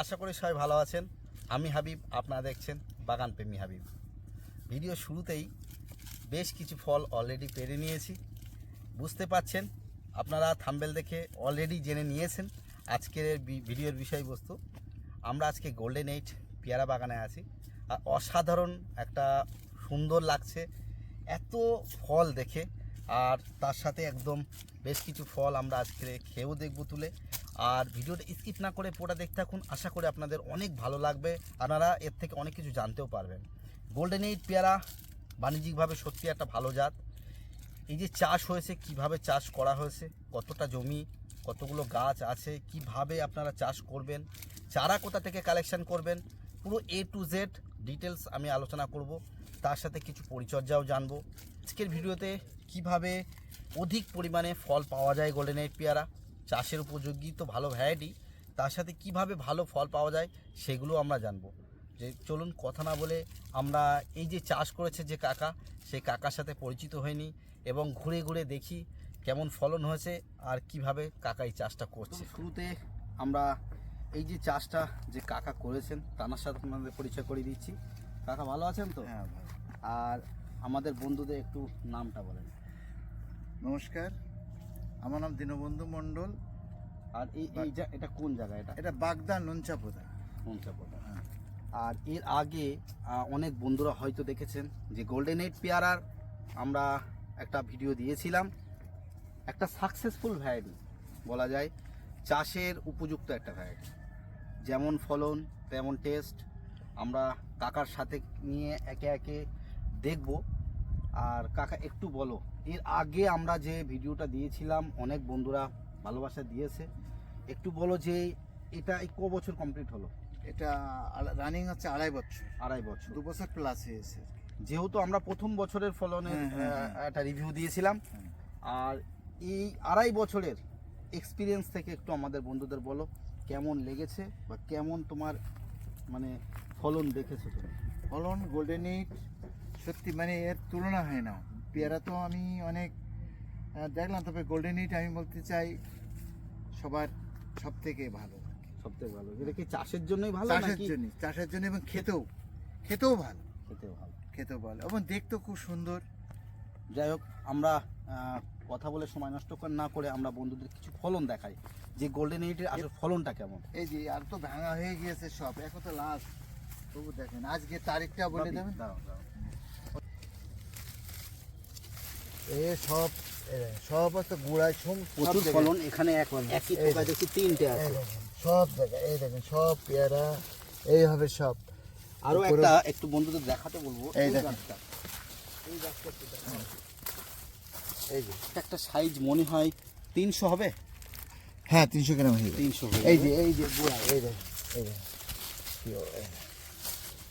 আশা করি সবাই ভালো আছেন। আমি হাবিব, আপনারা দেখছেন বাগান প্রেমী হাবিব। ভিডিও শুরুতেই বেশ কিছু ফল অলরেডি পেরে নিয়েছি। বুঝতে পাচ্ছেন আপনারা থাম্বেল দেখে অলরেডি জেনে নিয়েছেন আজকের ভিডিওর বিষয়বস্তু। আমরা আজকে গোল্ডেন এইট পেয়ারা বাগানে আছি। আর অসাধারণ একটা সুন্দর লাগছে, এত ফল দেখে। আর তার সাথে একদম বেশ কিছু ফল আমরা আজকে খেয়েও দেখব তুলে। আর ভিডিওটা স্কিপ না করে পুরোটা দেখতে থাকুন। আশা করি আপনাদের অনেক ভালো লাগবে। আপনারা এর থেকে অনেক কিছু জানতেও পারবেন। গোল্ডেন এইট পেয়ারা বাণিজ্যিকভাবে সত্যি একটা ভালো জাত। এই যে চাষ হয়েছে, কীভাবে চাষ করা হয়েছে, কতটা জমি, কতগুলো গাছ আছে, কীভাবে আপনারা চাষ করবেন, চারা কোথা থেকে কালেকশন করবেন, পুরো এ টু জেড ডিটেলস আমি আলোচনা করব। তার সাথে কিছু পরিচর্যাও জানব। আজকের ভিডিওতে কীভাবে অধিক পরিমাণে ফল পাওয়া যায় গোল্ডেন এইট পেয়ারা? চাষের উপযোগী তো ভালো ভ্যারাইটি তার সাথে কীভাবে ভালো ফল পাওয়া যায় সেগুলো আমরা জানব। যে চলুন কথা না বলে আমরা এই যে চাষ করেছে যে কাকা সেই কাকার সাথে পরিচিত হয়নি এবং ঘুরে ঘুরে দেখি কেমন ফলন হয়েছে আর কীভাবে কাকা এই চাষটা করছে। শুরুতে আমরা এই যে চাষটা যে কাকা করেছেন তার সাথে আপনাদের পরিচয় করে দিচ্ছি। কাকা ভালো আছেন তো? হ্যাঁ আর আমাদের বন্ধুদের একটু নামটা বলেন। নমস্কার আমার নাম দীনবন্ধু মণ্ডল। আর এই এই যা এটা কোন জায়গা এটা? এটা বাগদা নুনচাপোদা পঞ্চাপটা হ্যাঁ। আর এর আগে অনেক বন্ধুরা হয়তো দেখেছেন যে গোল্ডেন এইট পেয়ারার আমরা একটা ভিডিও দিয়েছিলাম। একটা সাকসেসফুল ভ্যারাইটি বলা যায়। চাষের উপযুক্ত একটা ভ্যারাইটি যেমন ফলন তেমন টেস্ট আমরা কাকার সাথে নিয়ে একে একে দেখব। আর কাকা একটু বলো এর আগে আমরা যে ভিডিওটা দিয়েছিলাম অনেক বন্ধুরা ভালোবাসা দিয়েছে। একটু বলো যে এটা এই ক বছর কমপ্লিট হলো? এটা রানিং হচ্ছে আড়াই বছর। আড়াই বছর। দু বছর প্লাস হয়েছে যেহেতু আমরা প্রথম বছরের ফলনের হ্যাঁ, হ্যাঁ, হ্যাঁ। একটা রিভিউ দিয়েছিলাম। আর এই আড়াই বছরের এক্সপিরিয়েন্স থেকে একটু আমাদের বন্ধুদের বলো কেমন লেগেছে বা কেমন তোমার মানে ফলন দেখেছ তুমি? ফলন গোল্ডেন এইট সত্যি মানে এর তুলনা হয় না। পেয়ারা তো আমি অনেক দেখলাম তবে গোল্ডেন ইট আমি বলতে চাই সবার সব থেকে ভালো। সবথেকে ভালো। এটা কি চাষের জন্যই ভালো চাষের জন্য চাষের জন্য এবং খেতেও খেতেও ভালো। খেতেও ভালো। খেতেও ভালো। এবং দেখতেও খুব সুন্দর। যাই হোক আমরা কথা বলে সময় নষ্ট কর- না করে আমরা বন্ধুদের কিছু ফলন দেখাই। যে গোল্ডেন এইটের আসলে ফলনটা কেমন? এই যে আর তো ভাঙা হয়ে গিয়েছে সব। এখন তো লাস্ট তবু দেখেন আজকে তারিখটা বলে দেবেন? দাঁড়াও, দাঁড়াও। এ সব গুড়ায় প্রচুর ফলন এখানে একই তিনটে আছে। সব জায়গায় এই দেখেন সব পেয়ারা এই হবে সব। আরও উপরে- একটা একটু বন্ধুদের দেখাতে বলব। এই এই দেখেন। এই গাছটা এই যে এটা একটা সাইজ মনে হয় তিনশো হবে? হ্যাঁ তিনশো গ্রাম হয়ে তিনশো এই যে এই যে গুড়া এই।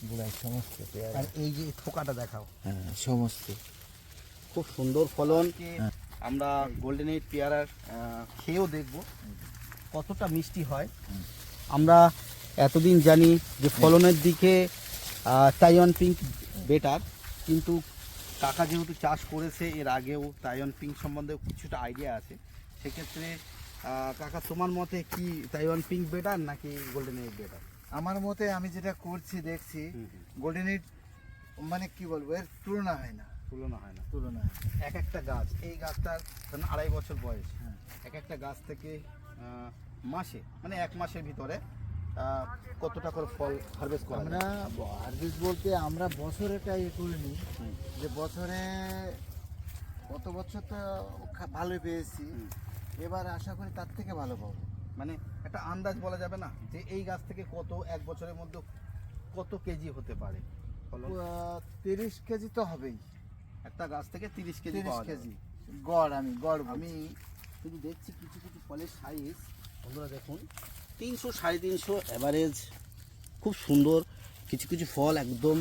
গুড়ায় সমস্ত আর এই যে থোকাটা দেখাও। হ্যাঁ সমস্ত। খুব সুন্দর ফলন। আমরা গোল্ডেন এইট পেয়ারার খেয়েও দেখব কতটা মিষ্টি হয়। আমরা এতদিন জানি যে ফলনের দিকে টাইওয়ান পিঙ্ক বেটার কিন্তু কাকা যেহেতু চাষ করেছে এর আগেও টাইওয়ান পিঙ্ক সম্বন্ধেও কিছুটা আইডিয়া আছে। সেক্ষেত্রে কাকা তোমার মতে কি টাইওয়ান পিঙ্ক বেটার নাকি গোল্ডেন এইট বেটার আমার মতে আমি যেটা করছি দেখছি গোল্ডেন এইট মানে কি বলব এর তুলনা হয় না। তুলনা হয় না। তুলনা হয় এক একটা গাছ এই গাছটার ধরুন আড়াই বছর বয়স। হ্যাঁ। এক একটা গাছ থেকে মাসে মানে এক মাসের ভিতরে কতটা করে ফল হারভেস্ট করা আমরা হারভেস্ট বলতে আমরা বছরেটা ইয়ে করিনি নিই যে বছরে গত বছর তো ভালোই পেয়েছি। এবার আশা করি তার থেকে ভালো পাবো। মানে একটা আন্দাজ বলা যাবে না যে এই গাছ থেকে কত এক বছরের মধ্যে কত কেজি হতে পারে? তিরিশ কেজি তো হবেই। একটা গাছ থেকে তিরিশ কেজি তিরিশ কেজি। গড় আমি গড় আমি শুধু দেখছি কিছু কিছু ফলের সাইজ বন্ধুরা দেখুন তিনশো সাড়ে তিনশো অ্যাভারেজ খুব সুন্দর কিছু কিছু ফল একদম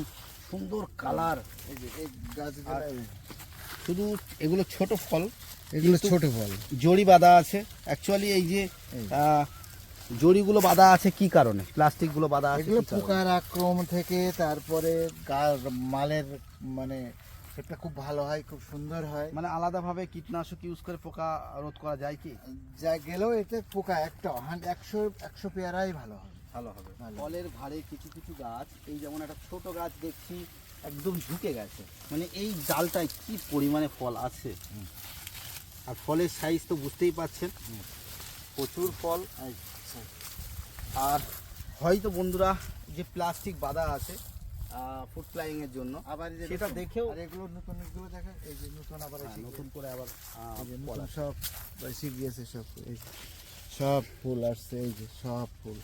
সুন্দর কালার এই যে এই আর শুধু এগুলো ছোট ফল এগুলো ছোট ফল। জড়ি বাঁধা আছে। অ্যাকচুয়ালি এই যে জড়িগুলো বাঁধা আছে কি কারণে? প্লাস্টিকগুলো বাঁধা আছে এগুলো পোকার আক্রমণ থেকে তারপরে গা- মালের মানে এটা খুব ভালো হয় খুব সুন্দর হয়। মানে আলাদাভাবে কীটনাশক ইউজ করে পোকা রোধ করা যায় কি? যা গেলেও এতে পোকা একটা একশো একশো পেয়ারাই ভালো হয় ভালো হবে। ফলের ভারে কিছু কিছু গাছ এই যেমন একটা ছোট গাছ দেখছি একদম ঝুঁকে গেছে। মানে এই ডালটায় কি পরিমাণে ফল আছে? আর ফলের সাইজ তো বুঝতেই পাচ্ছেন প্রচুর ফল। আর হয়তো বন্ধুরা যে প্লাস্টিক বাঁধা আছে ফুড ফ্লাইং এর জন্য। আবার সেটা দেখেও এগুলো নতুন এগুলো দেখে এই যে নতুন আবার হ্যাঁ, নতুন করে আবার নতুন সব গিয়েছে সব এই সব ফুল আসছে এই যে সব ফুল।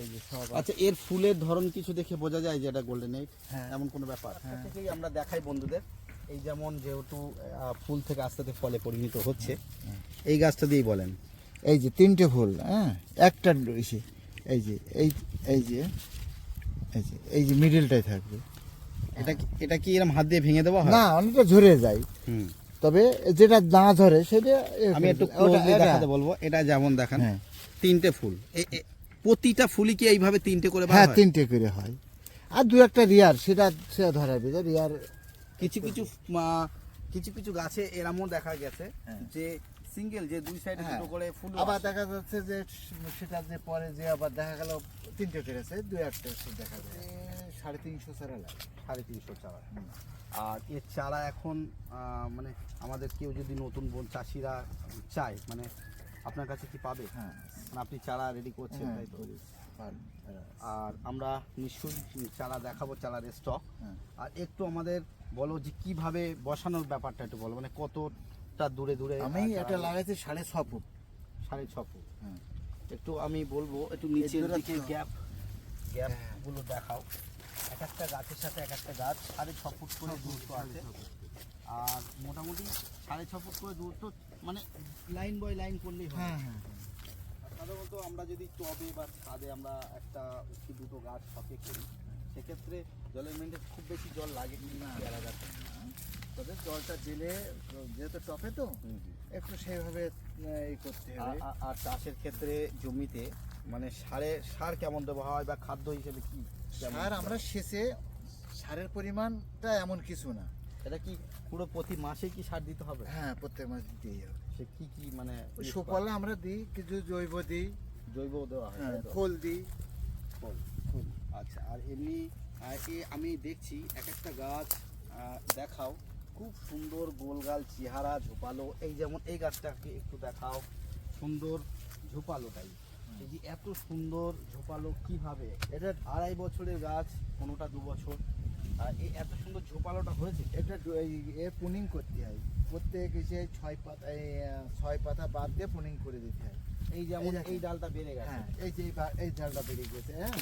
এই যে সব আচ্ছা এর ফুলের ধরন কিছু দেখে বোঝা যায় যে এটা গোল্ডেন এইট হ্যাঁ। এমন কোনো ব্যাপার? হ্যাঁ। থেকেই আমরা দেখাই বন্ধুদের। এই যেমন যেহেতু ফুল থেকে আস্তে আস্তে ফলে পরিণত হচ্ছে। এই গাছটা দিয়েই বলেন। এই যে তিনটে ফুল হ্যাঁ? একটা এসে এই যে এই এই যে এই যে এই যে মিডিলটাই থাকবে। এটা কি এটা কি এরকম হাত দিয়ে ভেঙে দেওয়া হয়? না অনেকটা ঝরে যায়। হুম। তবে যেটা না ধরে সেটা আমি একটু ক্লোজলি দেখাতে বলব। এটা যেমন দেখান হ্যাঁ। তিনটে ফুল। প্রতিটা ফুলই কি এইভাবে তিনটে করে হ্যাঁ তিনটে করে হয়। আর দু একটা রিয়ার সেটা সেটা ধরাবে রিয়ার কিছু কিছু কিছু কিছু গাছে এরমও দেখা গেছে হ্যাঁ। যে সিঙ্গেল যে দুই সাইডে হ্যাঁ। দুটো করে ফুল আবার দেখা যাচ্ছে যে সেটা যে পরে যে আবার দেখা গেল তিনটে করেছে দু একটা সে দেখা যায়। সাড়ে তিনশো চারা লাগে। সাড়ে তিনশো চারা আর এর চারা এখন মানে আমাদের কেউ যদি নতুন বোন চাষিরা চায় মানে আপনার কাছে কি পাবে? হ্যাঁ। মানে আপনি চারা রেডি করছেন হ্যাঁ, তাই তো? হ্যাঁ। আর আমরা নিশ্চয়ই চারা দেখাবো চারার স্টক। আর একটু আমাদের বলো যে কীভাবে বসানোর ব্যাপারটা একটু বলো মানে কতটা দূরে দূরে আমি এটা লাগাইছি সাড়ে ছ ফুট। সাড়ে ছ ফুট। হ্যাঁ। একটু আমি বলব একটু নিচের। দিকে গ্যাপ গ্যাপ হ্যাঁ। গুলো দেখাও। এক একটা গাছের সাথে এক একটা গাছ সাড়ে ছ ফুট করে দূরত্ব আছে। আর মোটামুটি সাড়ে ছ ফুট করে দূরত্ব মানে লাইন বাই লাইন করলেই হয় হ্যাঁ হ্যাঁ। সাধারণত আমরা যদি টবে বা ছাদে আমরা একটা কি দুটো গাছ শখে করি সেক্ষেত্রে জলের মেনটেন খুব বেশি জল লাগে না। তবে জলটা দিলে যেহেতু টপে তো একটু সেইভাবে এই করতে হবে। আর- চাষের ক্ষেত্রে জমিতে মানে সারে সার কেমন দেওয়া হয় বা খাদ্য হিসেবে কি সার আমরা শেষে সারের পরিমাণটা এমন কিছু না। এটা কি পুরো প্রতি মাসে কি সার দিতে হবে? হ্যাঁ প্রত্যেক মাস দিতেই হবে। সে কি কি মানে সুফলা আমরা দিই কিছু জৈব দিই। জৈব দেওয়া হয় হ্যাঁ, খোল দিই। ফল। আচ্ছা আর এমনি আমি দেখছি এক একটা গাছ দেখাও। খুব সুন্দর গোলগাল চেহারা ঝোপালো। এই যেমন এই গাছটাকে একটু দেখাও সুন্দর ঝোপালোটাই এই যে এত সুন্দর ঝোপালো কীভাবে? এটা আড়াই বছরের গাছ কোনোটা দু বছর। আর এই এত সুন্দর ঝোপালোটা হয়েছে? এটা এর পুনিং করতে হয়। প্রত্যেক এসে ছয় পাতা এই ছয় পাতা বাদ দিয়ে পুনিং করে দিতে হয়। এই যেমন এই ডালটা বেড়ে গেছে। হ্যাঁ এই যে এই বা- এই ঝালটা বেরিয়ে গেছে হ্যাঁ।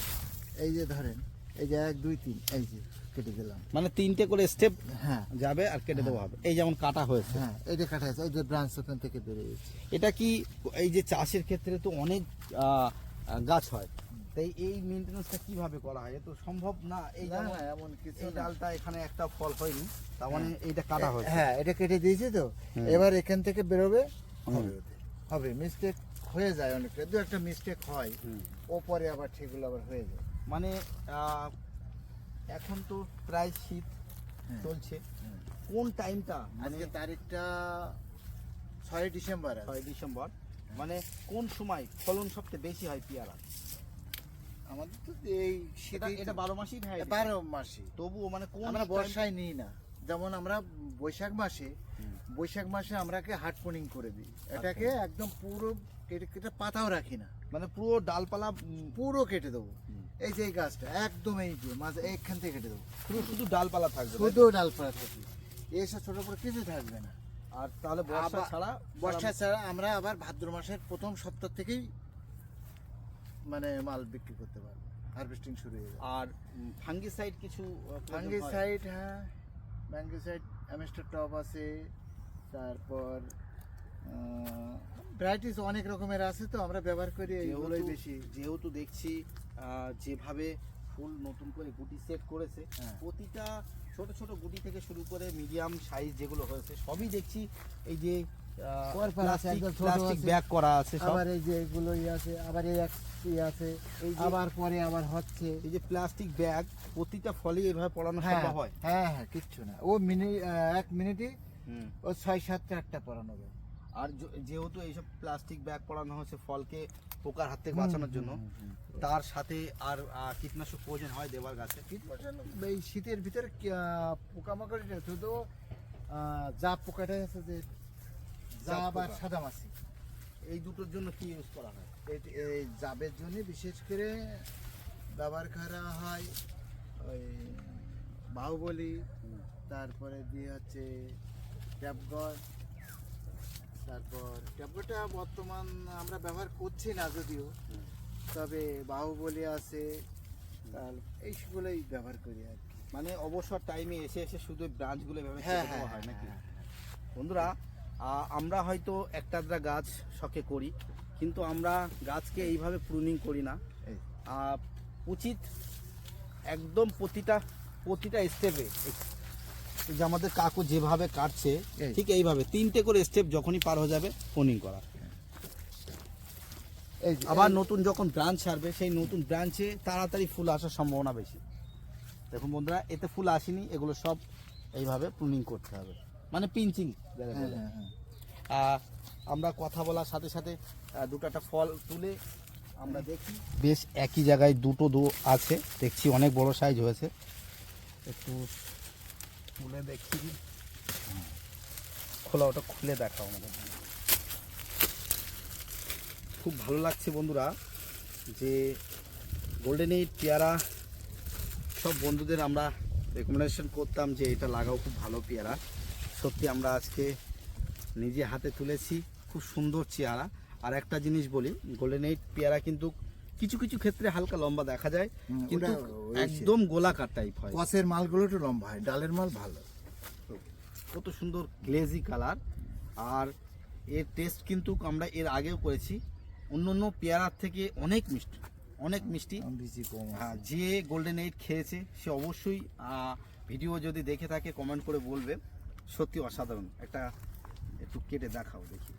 এই যে ধরেন। এই যে এক দুই তিন এই যে কেটে দিলাম। মানে তিনটে করে স্টেপ হ্যাঁ। যাবে আর কেটে দেওয়া হবে। এই যেমন কাটা হয়েছে। হ্যাঁ এইটা কাটা আছে এই যে ব্রাঞ্চ ওখান থেকে বেরিয়ে গেছে। এটা কি এই যে চাষের ক্ষেত্রে তো অনেক গাছ হয়। তাই এই মেনটেন্যান্সটা কীভাবে করা হয়? এ তো সম্ভব না। এই যেমন এমন কিছু ডালটা এখানে একটা ফল হয়নি তার মানে এইটা কাটা হয়েছে। হ্যাঁ এটা কেটে দিয়েছি তো। এবার এখান থেকে বেরোবে হবে মিস্টেক হয়ে যায় অনেকটা। দু একটা মিস্টেক হয়। ও পরে আবার ঠিকগুলো আবার হয়ে যায়। মানে এখন তো প্রায় শীত হ্যাঁ। চলছে। কোন টাইমটা? মানে আজকে তারিখটা ছয় ডিসেম্বর। ছয় ডিসেম্বর। মানে কোন সময় ফলন সবচেয়ে বেশি হয় পেয়ারা আমাদের তো এই এটা এটা বারো মাসই হয়? বারো মাসে তবুও মানে কোন আমরা বর্ষায় নিই না। যেমন আমরা বৈশাখ মাসে বৈশাখ মাসে আমরাকে হাট পুনিং করে দিই। এটাকে একদম পুরো কেটে কেটে পাতাও রাখি না। মানে পুরো ডালপালা পুরো কেটে দেবো। এই যে এই গাছটা একদম এই যে মাঝে এইখান থেকে কেটে দেবো। শুধু শুধু ডালপালা থাকবে শুধু ডালপালা থাকবে। এসব ছোট বড় কিছু থাকবে না। আর তাহলে বর্ষা ছাড়া বর্ষা ছাড়া আমরা আবার ভাদ্র মাসের প্রথম সপ্তাহ থেকেই মানে মাল বিক্রি করতে পারব। হারভেস্টিং শুরু হয়ে যাবে। আর ফাঙ্গিসাইড কিছু আহ, প্রয়োজন হয়? ফাঙ্গিসাইড হ্যাঁ। ফাঙ্গিসাইড অ্যামেস্টার টপ আছে তারপর ভ্যারাইটিস অনেক রকমের আছে তো আমরা ব্যবহার করি এইগুলোই যেহেতু- বেশি। যেহেতু দেখছি যেভাবে ফুল নতুন করে গুটি সেট করেছে হ্যাঁ। প্রতিটা ছোট ছোট গুটি থেকে শুরু করে মিডিয়াম সাইজ যেগুলো হয়েছে সবই দেখছি এই যে প্লাস্টিক ব্যাগ করা আছে আবার এই যে এগুলো আছে আবার এই আছে এই আবার পরে আবার হচ্ছে। এই যে প্লাস্টিক ব্যাগ প্রতিটা ফলে এভাবে পড়ানো হ্যাঁ সম্ভব হয়? হ্যাঁ হ্যাঁ কিচ্ছু না। ও মিনিট এক মিনিটে। ও ছয় সাতটা আটটা পরানো যায়। আর যেহেতু এইসব প্লাস্টিক ব্যাগ পড়ানো হচ্ছে ফলকে পোকার হাত থেকে বাঁচানোর জন্য তার সাথে আর কীটনাশক প্রয়োজন হয় দেওয়ার গাছে। কীটনাশক এই শীতের ভিতরে কি, আহ, পোকামাকড় শুধু জাপ পোকাটাই আছে যে আর পোকা। সাদা মাছি এই দুটোর জন্য কি ইউজ করা হয়? এই- জাবের জন্য বিশেষ করে ব্যবহার করা হয় ওই বাহুবলী তারপরে দিয়ে হচ্ছে ট্যাপগড় তারপর ট্যাপগড়টা বর্তমান আমরা ব্যবহার করছি না যদিও। তবে বাহুবলী আছে এইগুলোই ব্যবহার করি আর কি। মানে অবসর টাইমে এসে এসে শুধু ব্রাঞ্চগুলো ব্যবহার হ্যাঁ হ্যাঁ হয় নাকি? হ্যাঁ, বন্ধুরা আমরা হয়তো একটা আধটা গাছ শখে করি কিন্তু আমরা গাছকে এইভাবে প্রুনিং করি না। উচিত একদম প্রতিটা প্রতিটা স্টেপে যে আমাদের কাকু যেভাবে কাটছে ঠিক এইভাবে তিনটে করে স্টেপ যখনই পার হয়ে যাবে প্রুনিং করা। আবার নতুন যখন ব্রাঞ্চ ছাড়বে সেই নতুন ব্রাঞ্চে তাড়াতাড়ি ফুল আসার সম্ভাবনা বেশি। দেখুন বন্ধুরা এতে ফুল আসেনি এগুলো সব এইভাবে প্রুনিং করতে হবে। মানে পিঞ্চিং হ্যাঁ, হ্যাঁ, হ্যাঁ। আমরা কথা বলার সাথে সাথে দুটো একটা ফল তুলে আমরা দেখি। বেশ একই জায়গায় দুটো দু আছে দেখছি অনেক বড় সাইজ হয়েছে। একটু খুলে দেখি খোলা, ওটা খুলে দেখাও আমাদের। খুব ভালো লাগছে বন্ধুরা যে গোল্ডেন এইট পেয়ারা সব বন্ধুদের আমরা রেকমেন্ডেশন করতাম যে এটা লাগাও, খুব ভালো পেয়ারা। সত্যি আমরা আজকে নিজে হাতে তুলেছি, খুব সুন্দর চেয়ারা। আর একটা জিনিস বলি গোল্ডেন এইট পেয়ারা কিন্তু কিছু কিছু ক্ষেত্রে হালকা লম্বা দেখা যায় কিন্তু একদম গোলাকার টাইপ হয়। কসের মালগুলো একটু লম্বা হয় ডালের মাল ভালো। কত সুন্দর গ্লেজি কালার আর এর টেস্ট কিন্তু আমরা এর আগেও করেছি। অন্য অন্য পেয়ারার থেকে অনেক মিষ্টি অনেক মিষ্টি। হ্যাঁ যে গোল্ডেন এইট খেয়েছে সে অবশ্যই ভিডিও যদি দেখে থাকে কমেন্ট করে বলবে। সত্যি অসাধারণ। একটা একটু কেটে দেখাও দেখি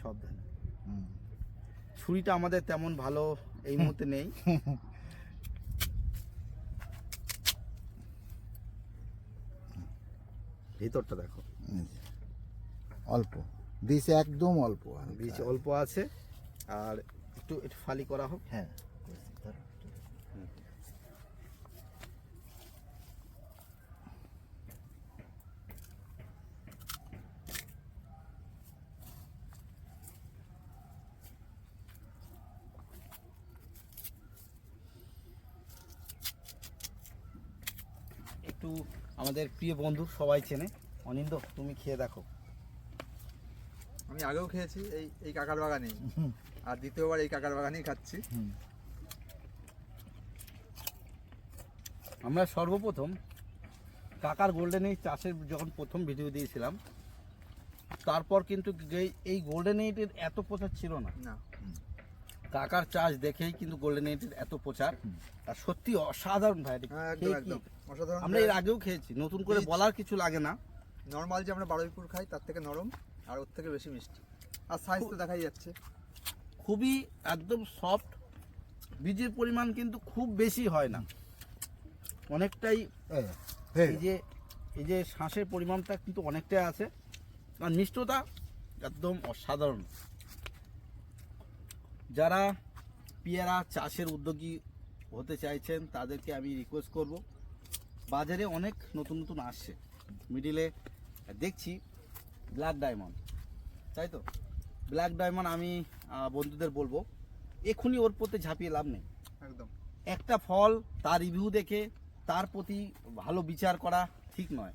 সব ধানে। হুম। ছুরিটা আমাদের তেমন ভালো এই মুহূর্তে নেই। ভিতরটা দেখো। অল্প। বীজ একদম অল্প। বীজ অল্প আছে। আর একটু একটু ফালি করা হোক। হ্যাঁ একটু আমাদের প্রিয় বন্ধু সবাই চেনে। অনিন্দ তুমি খেয়ে দেখো। আমি আগেও খেয়েছি এই এই কাকার বাগানেই। আর দ্বিতীয়বার এই কাকার বাগানেই খাচ্ছি। আমরা সর্বপ্রথম কাকার গোল্ডেন এই চাষের যখন প্রথম ভিডিও দিয়েছিলাম তারপর কিন্তু এই গোল্ডেন এইটের এত প্রচার ছিল না। না। কাকার চাষ দেখেই কিন্তু গোল্ডেন এইটের এত প্রচার। আর সত্যি অসাধারণ ভাই আমরা এর আগেও খেয়েছি নতুন করে বলার কিছু লাগে না। নর্মাল যে আমরা বারুইপুর খাই তার থেকে নরম আর ওর থেকে বেশি মিষ্টি। আর সাইজ তো দেখাই যাচ্ছে। খুবই একদম সফট বীজের পরিমাণ কিন্তু খুব বেশি হয় না। অনেকটাই এই, এই যে এই যে শ্বাসের পরিমাণটা কিন্তু অনেকটাই আছে। আর মিষ্টতা একদম অসাধারণ। যারা পেয়ারা চাষের উদ্যোগী হতে চাইছেন তাদেরকে আমি রিকোয়েস্ট করব বাজারে অনেক নতুন নতুন আসছে। মিডিলে দেখছি ব্ল্যাক ডায়মন্ড তাই তো? ব্ল্যাক ডায়মন্ড আমি বন্ধুদের বলব এক্ষুনি ওর প্রতি ঝাঁপিয়ে লাভ নেই। একদম। একটা ফল তার রিভিউ দেখে তার প্রতি ভালো বিচার করা ঠিক নয়।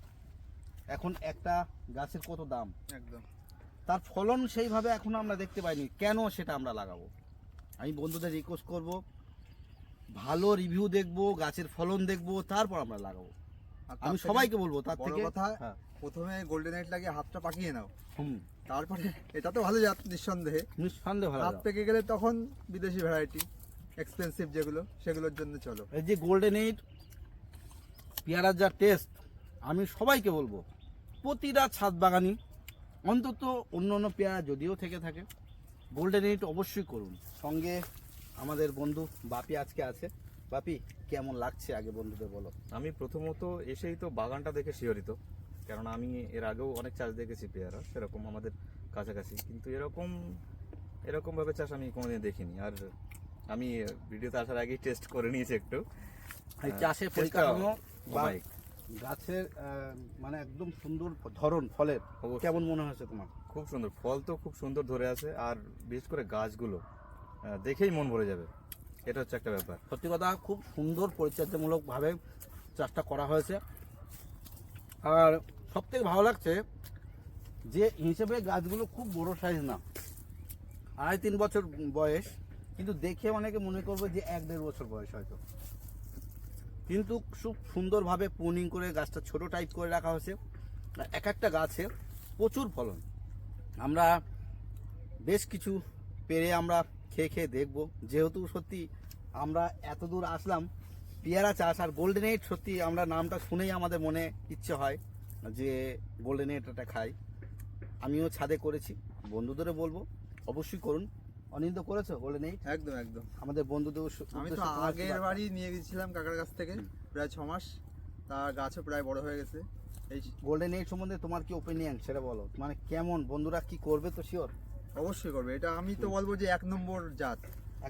এখন একটা গাছের কত দাম? একদম। তার ফলন সেইভাবে এখন আমরা দেখতে পাইনি। কেন সেটা আমরা লাগাবো? আমি বন্ধুদের রিকোয়েস্ট করব ভালো রিভিউ দেখব গাছের ফলন দেখব তারপর আমরা লাগাবো। আমি সবাইকে বলব তার থেকে কথা হ্যাঁ, প্রথমে গোল্ডেন লাইট লাগিয়ে হাতটা পাকিয়ে নাও। তারপরে এটা তো ভালো জাত নিঃসন্দেহে। নিঃসন্দেহে ভালো হাত। পেকে গেলে তখন বিদেশি ভ্যারাইটি এক্সপেন্সিভ যেগুলো সেগুলোর জন্য চলো। এই যে গোল্ডেন এইট পেয়ারার যা টেস্ট আমি সবাইকে বলব প্রতিটা ছাদ বাগানি অন্তত অন্য অন্য পেয়ারা যদিও থেকে থাকে গোল্ডেন এইট অবশ্যই করুন। সঙ্গে আমাদের বন্ধু বাপি আজকে আছে। বাপি কেমন লাগছে আগে বন্ধুদের বলো? আমি প্রথমত এসেই তো বাগানটা দেখে শিহরিত কারণ আমি এর আগেও অনেক চাষ দেখেছি পেয়ারা সেরকম আমাদের কাছাকাছি। কিন্তু এরকম এরকমভাবে চাষ আমি কোনোদিন দেখিনি। আর আমি ভিডিওতে আসার আগেই টেস্ট করে নিয়েছি একটু। চাষের পরিকাঠামো বা গাছের মানে একদম সুন্দর ধরন ফলের। কেমন মনে হয়েছে তোমার? খুব সুন্দর। ফল তো খুব সুন্দর ধরে আছে আর বিশেষ করে গাছগুলো। দেখেই মন ভরে যাবে। এটা হচ্ছে একটা ব্যাপার। সত্যি কথা, খুব সুন্দর পরিচর্যামূলকভাবে চাষটা করা হয়েছে। আর সব থেকে ভালো লাগছে যে হিসেবে গাছগুলো খুব বড় সাইজ না। আড়াই তিন বছর বয়স, কিন্তু দেখে অনেকে মনে করবে যে এক দেড় বছর বয়স হয়তো। কিন্তু খুব সুন্দরভাবে প্রুনিং করে গাছটা ছোট টাইপ করে রাখা হয়েছে। এক একটা গাছে প্রচুর ফলন। আমরা বেশ কিছু পেরে আমরা খেয়ে খেয়ে দেখব। যেহেতু সত্যি আমরা এত দূর আসলাম পেয়ারা চাষ আর গোল্ডেন এইট সত্যি আমরা নামটা শুনেই আমাদের মনে ইচ্ছে হয় যে গোল্ডেন এইটটা খাই। আমিও ছাদে করেছি বন্ধুদেরও বলব অবশ্যই করুন। অনিন্দ করেছ গোল্ডেন এইট একদম একদম। আমাদের বন্ধুদের আমি তো আগের বাড়ি নিয়ে গেছিলাম কাকার কাছ থেকে প্রায় ছ মাস। তার গাছও প্রায় বড় হয়ে গেছে। এই গোল্ডেন এইট সম্বন্ধে তোমার কি ওপিনিয়ন সেটা বলো। মানে কেমন? বন্ধুরা কি করবে তো শিওর অবশ্যই করবে। এটা আমি তো বলব যে এক নম্বর জাত।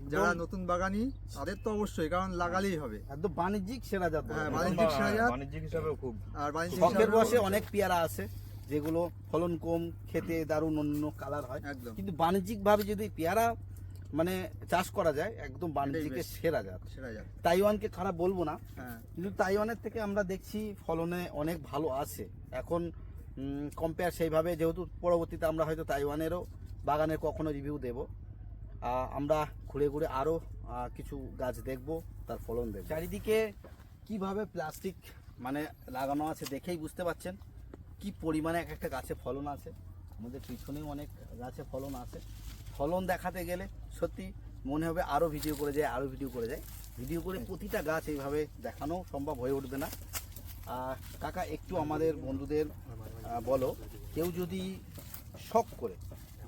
যারা নতুন বাগানি তাদের তো অবশ্যই কারণ লাগালেই হবে। একদম বাণিজ্যিক সেরা জাত হ্যাঁ, বাণিজ্যিক বা- সাজাত। বাণিজ্যিক হিসাবেও খুব আর বাণিজ্যিক শখের বসে অনেক পেয়ারা আছে যেগুলো ফলন কম খেতে দারুণ অন্য কালার হয়। একদম। কিন্তু বাণিজ্যিক ভাবে যদি পেয়ারা মানে চাষ করা যায় একদম বাণিজ্যিকের। সেরা জাত। জাত। তাইওয়ানকে খারাপ বলব না। হ্যাঁ। কিন্তু তাইওয়ানের থেকে আমরা দেখছি ফলনে অনেক ভালো আছে। এখন কম্পেয়ার সেইভাবে যেহেতু পরবর্তীতে আমরা হয়তো তাইওয়ানেরও বাগানের কখনো রিভিউ দেব। আমরা ঘুরে ঘুরে আরও কিছু গাছ দেখব, তার ফলন দেখব। চারিদিকে কীভাবে প্লাস্টিক মানে লাগানো আছে দেখেই বুঝতে পাচ্ছেন কি পরিমাণে এক একটা গাছে ফলন আছে। আমাদের পিছনেও অনেক গাছে ফলন আছে। ফলন দেখাতে গেলে সত্যি মনে হবে আরও ভিডিও করে যায় আরও ভিডিও করে যায়। ভিডিও করে প্রতিটা গাছ এইভাবে দেখানো সম্ভব হয়ে উঠবে না। কাকা, একটু আমাদের বন্ধুদের বলো। কেউ যদি শখ করে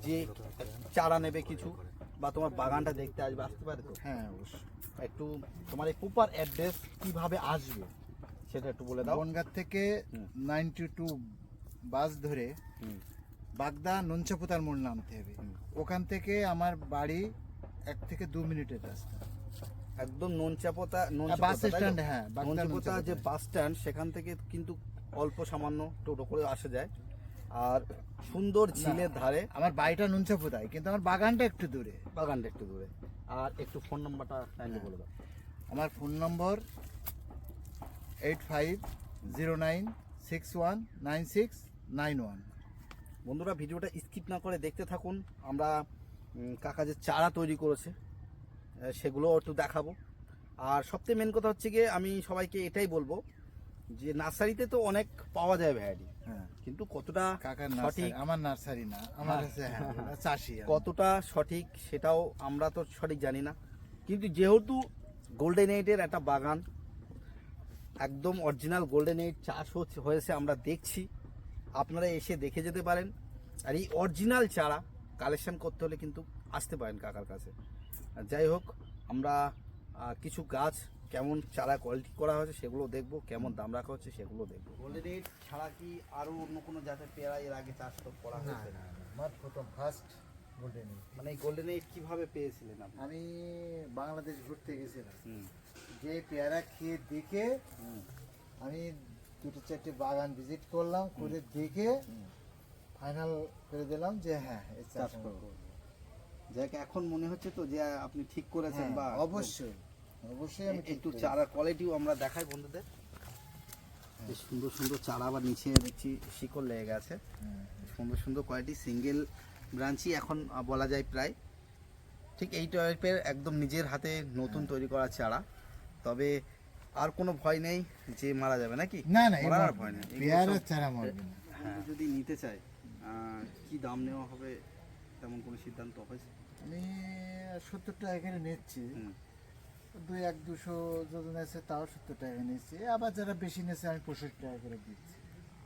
যে চারা নেবে কিছু বা তোমার বাগানটা দেখতে আসবে আসতে পারে তো? হ্যাঁ অবশ্যই। একটু তোমার এই প্রপার অ্যাড্রেস কীভাবে আসবে সেটা একটু বলে দাও। বনগাঁ থেকে নাইনটি টু বাস ধরে বাগদা নঞ্চাপুতার মোড় নামতে হবে। ওখান থেকে আমার বাড়ি এক থেকে দু মিনিটের রাস্তা। একদম ননচাপোতা বাস স্ট্যান্ড হ্যাঁ নঞ্চপোতা যে বাস স্ট্যান্ড সেখান থেকে কিন্তু অল্প সামান্য টোটো করে আসা যায়। আর সুন্দর ঝিলের ধারে। আমার বাড়িটা নুনচাপুতায় কিন্তু আমার বাগানটা একটু দূরে। বাগানটা একটু দূরে। আর একটু ফোন নাম্বারটা কাইন্ডলি বলে দাও। আমার phone number eight five zero nine six one nine six nine one বন্ধুরা ভিডিওটা স্কিপ না করে দেখতে থাকুন। আমরা কাকা যে চারা তৈরি করেছে সেগুলো একটু দেখাবো। আর সবথেকে মেন কথা হচ্ছে গিয়ে আমি সবাইকে এটাই বলব যে নার্সারিতে তো অনেক পাওয়া যায় ভ্যারাইটি কিন্তু কতটা কাকার সঠিক? আমার নার্সারি না আমার হ্যাঁ। হ্যাঁ চাষি কতটা সঠিক সেটাও আমরা তো সঠিক জানি না। কিন্তু যেহেতু গোল্ডেন এইটের একটা বাগান একদম অরিজিনাল গোল্ডেন এইট চাষ হচ্ছে হয়েছে আমরা দেখছি। আপনারা এসে দেখে যেতে পারেন। আর এই অরিজিনাল চারা কালেকশন করতে হলে কিন্তু আসতে পারেন কাকার কাছে। যাই হোক আমরা কিছু গাছ কেমন চারা কোয়ালিটি করা হয়েছে সেগুলো দেখব কেমন দাম রাখা হচ্ছে সেগুলো দেখব। গোল্ডেন এইট ছাড়া কি আরও অন্য কোনো জাতের পেয়ারা এর আগে চাষ তো করা হয়েছে? আমার প্রথম ফার্স্ট গোল্ডেন এইট মানে এই গোল্ডেন এইট কীভাবে পেয়েছিলেন আপনি? আমি বাংলাদেশ ঘুরতে গেছিলাম। হুম, যে পেয়ারা খেয়ে দেখে আমি দুটো চারটে বাগান ভিজিট করলাম করে দেখে ফাইনাল করে দিলাম যে হ্যাঁ চাষ চাষ আমি করব। করব। যাক এখন মনে হচ্ছে তো যে আপনি ঠিক করেছেন হ্যাঁ, বা অবশ্যই। অবশ্যই আমি একটু চারা কোয়ালিটিও আমরা দেখাই বন্ধুদের। বেশ সুন্দর সুন্দর চারা আবার নিচে দেখছি শিকড় লেগে গেছে। হ্যাঁ, সুন্দর সুন্দর কোয়ালিটি সিঙ্গেল ব্রাঞ্চই এখন বলা যায় প্রায়। ঠিক এই টাইপের একদম নিজের হাতে নতুন হ্যাঁ। তৈরি করা চারা। তবে আর কোনো ভয় নেই যে মারা যাবে নাকি? না না মরার ভয় নেই। এগুলো পেয়ারা চারা মরবে না। হ্যাঁ। যদি নিতে আহ, কি দাম নেওয়া হবে? তেমন কোনো সিদ্ধান্ত হয়েছে? আমি সত্তর টাকা করে নিচ্ছি। দুই এক দুশো যদি নেছে তাও সত্তর টাকা নিচ্ছি আবার যারা বেশি নেছে আমি পঁয়ষট্টি টাকা করে দিচ্ছি।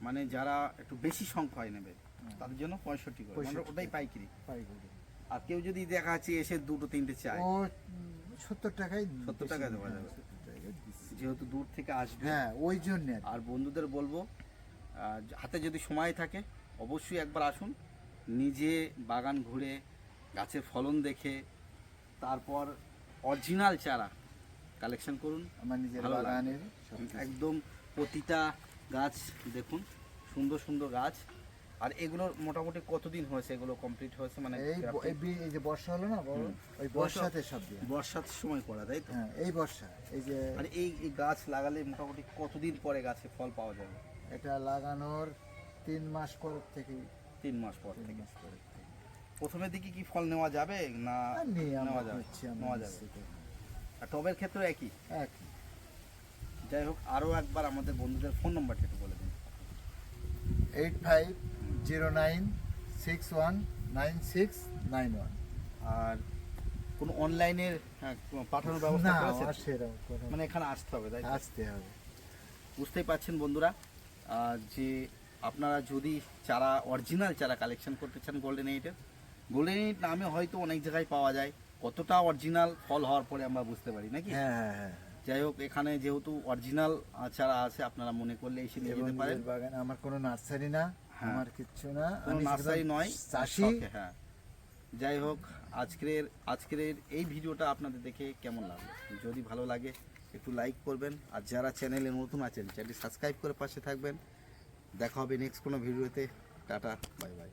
মানে যারা একটু বেশি সংখ্যায় নেবে তাদের জন্য পঁয়ষট্টি করে। মানে ওটাই পাইকারি। পাইকারি। আর কেউ যদি দেখা যাচ্ছে এসে দুটো তিনটে চায় ও সত্তর টাকাই 70 টাকায় দেওয়া যাবে। যেহেতু দূর থেকে আসবে। হ্যাঁ ওই জন্যে আর বন্ধুদের বলব হাতে যদি সময় থাকে অবশ্যই একবার আসুন নিজে বাগান ঘুরে গাছের ফলন দেখে তারপর অরিজিনাল চারা কালেকশন করুন। আমার নিজের বাগানের একদম প্রতিটা গাছ দেখুন সুন্দর সুন্দর গাছ। আর এগুলোর মোটামুটি কতদিন হয়েছে? এগুলো কমপ্লিট হয়েছে মানে এই এই যে বর্ষা হলো না ওই বর্ষাতে সব বর্ষার সময় করা তাই তো? হ্যাঁ এই বর্ষা এই যে আর এই এই গাছ লাগালে মোটামুটি কতদিন পরে গাছে ফল পাওয়া যাবে? এটা লাগানোর তিন মাস পর থেকে। তিন মাস পর থেকে। মাস পর থেকে। প্রথমের দিকে কি ফল নেওয়া যাবে না নেওয়া যাবে? নেওয়া যাবে। আর টবের ক্ষেত্রে একই? একই। যাই হোক আরও একবার আমাদের বন্ধুদের ফোন নম্বরটা একটু বলে দিন। Eight five zero nine six one nine six nine one. আর কোনো অনলাইনের হ্যাঁ, পাঠানোর ব্যবস্থা সেরকম মানে এখানে আসতে হবে তাই আসতে হবে। বুঝতেই পারছেন বন্ধুরা যে আপনারা যদি চারা অরিজিনাল চারা কালেকশন করতে চান গোল্ডেন এইটের গোল্ডেন এইট নামে হয়তো অনেক জায়গায় পাওয়া যায়। কতটা অরিজিনাল ফল হওয়ার পরে আমরা বুঝতে পারি নাকি? হ্যাঁ হ্যাঁ হ্যাঁ। যাই হোক এখানে যেহেতু অরিজিনাল চারা আছে আপনারা মনে করলে এসে নিয়ে যেতে পারেন। বাগান আমার কোনো নার্সারি না হ্যাঁ। আমার কিচ্ছু না। কোনো আমি নার্সারি নয় চাষি। হ্যাঁ। যাই হোক আজকের আজকের এই ভিডিওটা আপনাদের দেখে কেমন লাগল? যদি ভালো লাগে একটু লাইক করবেন। আর যারা চ্যানেলে নতুন আছেন চ্যানেলটি সাবস্ক্রাইব করে পাশে থাকবেন। দেখা হবে নেক্সট কোনো ভিডিওতে। Tata bye bye